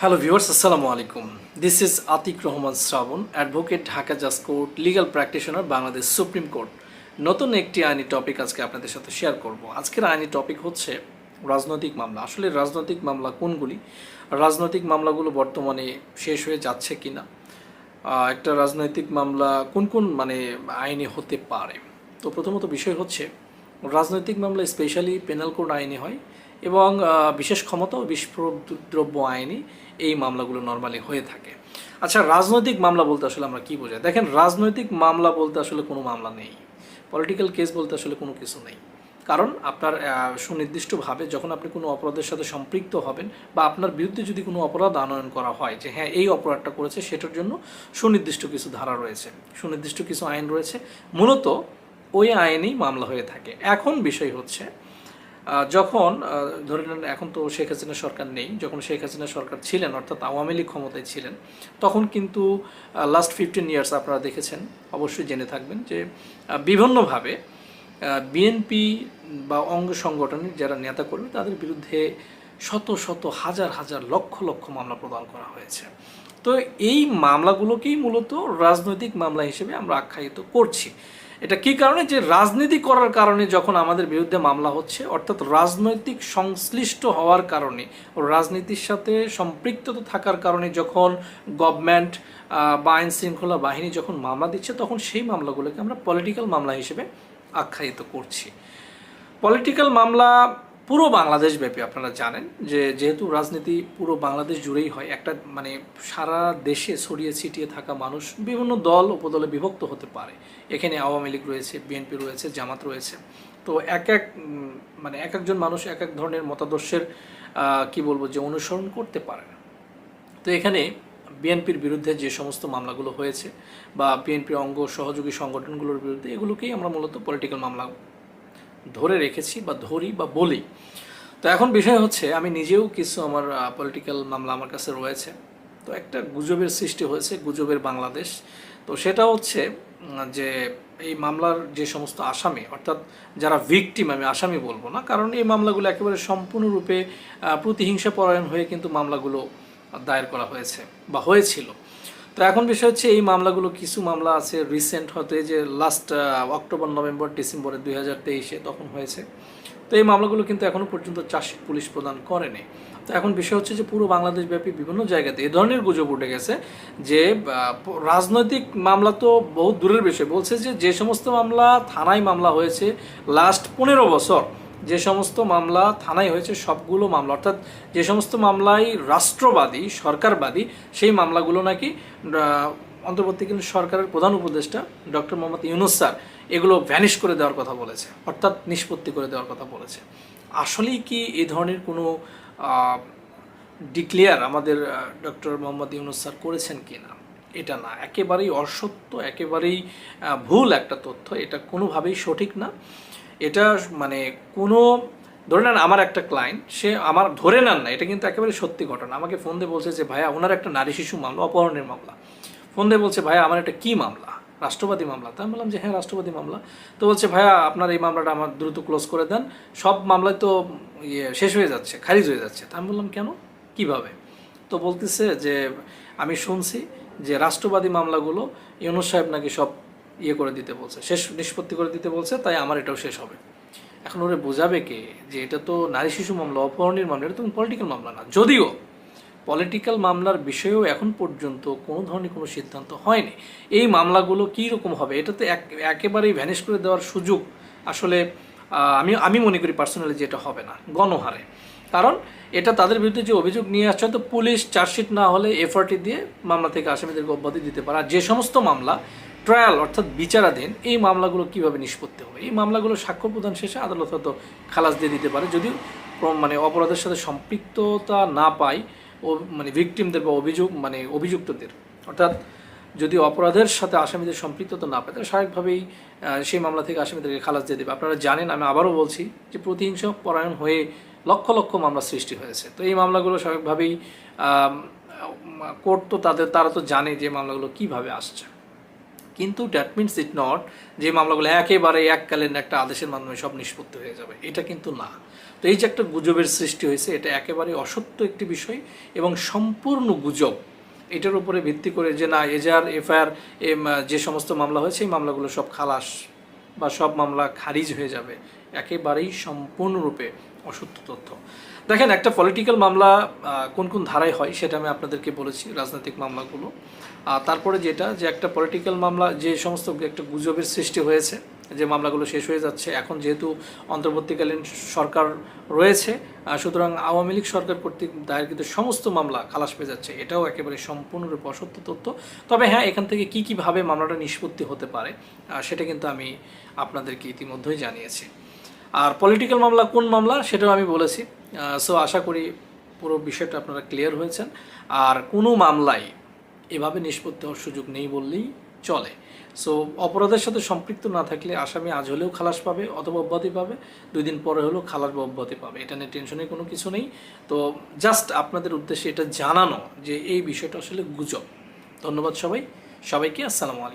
Hello viewers আসসালামু আলাইকুম this is Atiq Rahman Srabon advocate Dhaka জাজ court legal practitioner Bangladesh supreme court নতুন একটি আইনি টপিক আজকে আপনাদের সাথে শেয়ার করব। আজকের আইনি টপিক হচ্ছে রাজনৈতিক মামলা। আসলে রাজনৈতিক মামলা কোনগুলি? রাজনৈতিক মামলাগুলো বর্তমানে শেষ হয়ে যাচ্ছে কিনা? আহ, একটা রাজনৈতিক মামলা কোন কোন মানে আইনে হতে পারে? তো প্রথমত বিষয় হচ্ছে রাজনৈতিক মামলা স্পেশালি পেনাল কোড আইনে হয়। এবং বিশেষ ক্ষমতা ও বিস্ফোরদ্রব্য আইনে এই মামলাগুলো নর্মালি হয়ে থাকে। আচ্ছা রাজনৈতিক মামলা বলতে আসলে আমরা কি বোঝাই? দেখেন, রাজনৈতিক মামলা বলতে আসলে কোনো মামলা নেই। পলিটিক্যাল কেস বলতে আসলে কোনো কিছু নেই। কারণ, আপনার সুনির্দিষ্টভাবে যখন আপনি কোনো অপরাধের সাথে সম্পৃক্ত হবেন বা আপনার বিরুদ্ধে যদি কোনো অপরাধ আনয়ন করা হয় যে হ্যাঁ এই অপরাধটা করেছে, সেটার জন্য সুনির্দিষ্ট কিছু ধারা রয়েছে। সুনির্দিষ্ট কিছু আইন রয়েছে। মূলত ওই আইনেই মামলা হয়ে থাকে। এখন বিষয় হচ্ছে যখন ধরে নেন এখন তো শেখ হাসিনা সরকার নেই, যখন শেখ হাসিনা সরকার ছিলেন, অর্থাৎ আওয়ামী লীগ ক্ষমতায় ছিলেন, তখন কিন্তু লাস্ট ফিফটিন ইয়ার্স আপনারা দেখেছেন, অবশ্যই জেনে থাকবেন যে বিভিন্নভাবে বিএনপি বা অঙ্গ সংগঠনের যারা নেতা নেতাকর্মী, তাদের বিরুদ্ধে শত শত হাজার হাজার লক্ষ লক্ষ মামলা প্রদান করা হয়েছে। তো এই মামলাগুলোকেই মূলত রাজনৈতিক মামলা হিসেবে আমরা আখ্যায়িত করছি। এটা কি কারণে? যে রাজনীতি করার কারণে যখন আমাদের বিরুদ্ধে মামলা হচ্ছে, অর্থাৎ রাজনৈতিক সংশ্লিষ্ট হওয়ার কারণে ও রাজনীতির সাথে সম্পৃক্ত থাকার কারণে যখন গভর্নমেন্ট বা আইন শৃঙ্খলা বাহিনী যখন মামলা দিচ্ছে, তখন সেই মামলাগুলোকে আমরা পলিটিক্যাল মামলা হিসেবে আখ্যায়িত করছি। পলিটিক্যাল মামলা পুরো বাংলাদেশ ব্যাপী আপনারা জানেন যে যেহেতু রাজনীতি পুরো বাংলাদেশ জুড়েই হয়, একটা মানে সারা দেশে ছড়িয়ে ছিটিয়ে থাকা মানুষ বিভিন্ন দল উপদলে বিভক্ত হতে পারে। এখানে আওয়ামী লীগ রয়েছে, বিএনপি রয়েছে, জামাত রয়েছে। তো এক এক মানে এক একজন মানুষ এক এক ধরনের মতাদর্শের কি বলব, যে অনুসরণ করতে পারে তো এখানে বিএনপির বিরুদ্ধে যে সমস্ত মামলাগুলো হয়েছে বা বিএনপির অঙ্গ সহযোগী সংগঠনগুলোর বিরুদ্ধে এগুলোকেই আমরা মূলত পলিটিক্যাল মামলা ধরে রেখেছি বা ধরি বা বলি। তো এখন বিষয় হচ্ছে, আমি নিজেও কিছু আমার পলিটিক্যাল মামলা আমার কাছে রয়েছে। তো একটা গুজবের সৃষ্টি হয়েছে, গুজবের বাংলাদেশ। তো সেটা হচ্ছে যে এই মামলার যে সমস্ত আসামি, অর্থাৎ যারা ভিকটিম আমি আসামি বলব না, কারণ এই মামলাগুলো একেবারে সম্পূর্ণরূপে প্রতিহিংসা পরায়ণ হয়ে কিন্তু মামলাগুলো দায়ের করা হয়েছে বা হয়েছিল। তো এখন বিষয় হচ্ছে এই মামলাগুলো, কিছু মামলা আছে রিসেন্ট হতে, যে লাস্ট অক্টোবর নভেম্বর ডিসেম্বরে দুই হাজার তেইশে তখন হয়েছে। তো এই মামলাগুলো কিন্তু এখনও পর্যন্ত চার্জশিট পুলিশ প্রদান করেনি। তো এখন বিষয় হচ্ছে যে পুরো বাংলাদেশ ব্যাপী বিভিন্ন জায়গাতে এ ধরনের গুজব উঠে গেছে যে রাজনৈতিক মামলা তো বহু দূরের বিষয়। বলছে যে যে সমস্ত মামলা থানায় মামলা হয়েছে লাস্ট পনেরো বছর যে সমস্ত মামলা থানায় হয়েছে, সবগুলো মামলা, অর্থাৎ যে সমস্ত মামলায় রাষ্ট্রবাদী, সরকারবাদী, সেই মামলাগুলো নাকি অন্তর্বর্তীকালীন সরকারের প্রধান উপদেষ্টা ডক্টর মোহাম্মদ ইউনুস স্যার এগুলো ভ্যানিশ করে দেওয়ার কথা বলেছে, অর্থাৎ নিষ্পত্তি করে দেওয়ার কথা বলেছে। আসলেই কি এই ধরনের কোনো ডিক্লেয়ার আমাদের ডক্টর মোহাম্মদ ইউনুস স্যার করেছেন কি না এটা না, একেবারেই অসত্য, একেবারেই ভুল একটা তথ্য, এটা কোনোভাবেই সঠিক না। এটা মানে কোনো, ধরে নেন আমার একটা ক্লায়েন্ট সে আমার ধরে নেন না, এটা কিন্তু একেবারে সত্যি ঘটনা। আমাকে ফোন দিয়ে বলছে যে, ভাইয়া, ওনার একটা নারী শিশু মামলা, অপহরণের মামলা। ফোন দিয়ে বলছে, ভাইয়া, আমার একটা কী মামলা? রাষ্ট্রবাদী মামলা? তা আমি বললাম যে হ্যাঁ রাষ্ট্রবাদী মামলা। তো বলছে, ভাইয়া, আপনার এই মামলাটা আমার দ্রুত ক্লোজ করে দেন। সব মামলায় তো ইয়ে শেষ হয়ে যাচ্ছে, খারিজ হয়ে যাচ্ছে। তা আমি বললাম, কেন? কীভাবে? তো বলতেছে যে, আমি শুনছি যে, রাষ্ট্রবাদী মামলাগুলো ইউনুস সাহেব নাকি সব ইয়ে করে দিতে বলছে, শেষ নিষ্পত্তি করে দিতে বলছে, তাই আমার এটাও শেষ হবে। এখন ওরে বোঝাবে কে? যে এটা তো নারী শিশু মামলা অপহরণের মামলা এটা তো পলিটিক্যাল মামলা না। যদিও পলিটিক্যাল মামলার বিষয়েও এখন পর্যন্ত কোনো ধরনের কোনো সিদ্ধান্ত হয়নি। এই মামলাগুলো কী রকম হবে এটাতে এক, একেবারেই ভ্যানিশ করে দেওয়ার সুযোগ আসলে আমি আমি মনে করি পার্সোনালি যে এটা হবে না, গণহারে। কারণ এটা তাদের বিরুদ্ধে যে অভিযোগ নিয়ে আসছে, হয়তো পুলিশ চার্জশিট না হলে এফআরটি দিয়ে মামলা থেকে আসামিদেরকে অব্যাহতি দিতে পারে। আর যে সমস্ত মামলা ট্রায়াল অর্থাৎ বিচারাধীন, এই মামলাগুলো কীভাবে নিষ্পত্তি হবে? এই মামলাগুলো সাক্ষ্য প্রদান শেষে আদালত হয়তো খালাস দিয়ে দিতে পারে। প্রম- মানে অপরাধের সাথে সম্পৃক্ততা না পায় ও মানে ভিকটিমদের বা অভিযোগ মানে অভিযুক্তদের, অর্থাৎ যদি অপরাধের সাথে আসামিদের সম্পৃক্ততা না পায়, তাহলে স্বাভাবিকভাবেই সেই মামলা থেকে আসামিদেরকে খালাস দিয়ে দেবে। আপনারা জানেন, আমি আবারও বলছি যে প্রতিহিংস পরায়ণ হয়ে লক্ষ লক্ষ মামলা সৃষ্টি হয়েছে। তো এই মামলাগুলো স্বাভাবিকভাবেই কোর্ট তো তাদের, তারা তো জানে যে মামলাগুলো কীভাবে আসছে। কিন্তু দ্যাট মিনস ইট নট যে মামলাগুলো একেবারে এককালীন একটা আদেশের মাধ্যমে সব নিষ্পত্তি হয়ে যাবে। এটা কিন্তু না। তো এই যে একটা গুজবের সৃষ্টি হয়েছে, এটা একেবারে অসত্য একটি বিষয় এবং সম্পূর্ণ গুজব। এটার উপরে ভিত্তি করে যে না এজার এফআইআর যে সমস্ত মামলা হয়েছে, এই মামলাগুলো সব খালাস বা সব মামলা খারিজ হয়ে যাবে একেবারেই সম্পূর্ণরূপে অসত্য তথ্য। দেখেন, একটা পলিটিক্যাল মামলা কোন কোন ধারায় হয় সেটা আমি আপনাদেরকে বলেছি, রাজনৈতিক মামলাগুলো। আর তারপরে যেটা যে একটা পলিটিক্যাল মামলা, যে সমস্ত একটা গুজবের সৃষ্টি হয়েছে যে মামলাগুলো শেষ হয়ে যাচ্ছে, এখন যেহেতু অন্তর্বর্তীকালীন সরকার রয়েছে সুতরাং আওয়ামী লীগ সরকার কর্তৃক দায়েরকৃত সমস্ত মামলা খালাস পেয়ে যাচ্ছে। এটাও একেবারে সম্পূর্ণরূপে অসত্য তথ্য। তবে হ্যাঁ এখান থেকে কি কীভাবে মামলাটা নিষ্পত্তি হতে পারে সেটা কিন্তু আমি আপনাদেরকে ইতিমধ্যেই জানিয়েছি। আর পলিটিক্যাল মামলা কোন মামলা, সেটাও আমি বলেছি। সো আশা করি পুরো বিষয়টা আপনারা ক্লিয়ার হয়েছেন। আর কোনো মামলায় এভাবে নিষ্পত্তি হওয়ার সুযোগ নেই বললেই চলে। সো অপরাধের সাথে সম্পৃক্ত না থাকলে আসামি আজ হলেও খালাস পাবে অথবা অব্যাহতি পাবে, দুই দিন পরে হলেও খালাস বা অব্যাহতি পাবে। এটা নিয়ে টেনশনের কোনো কিছু নেই। তো জাস্ট আপনাদের উদ্দেশ্যে এটা জানানো যে এই বিষয়টা আসলে গুজব। ধন্যবাদ সবাই। সবাইকে আসসালামু আলাইকুম।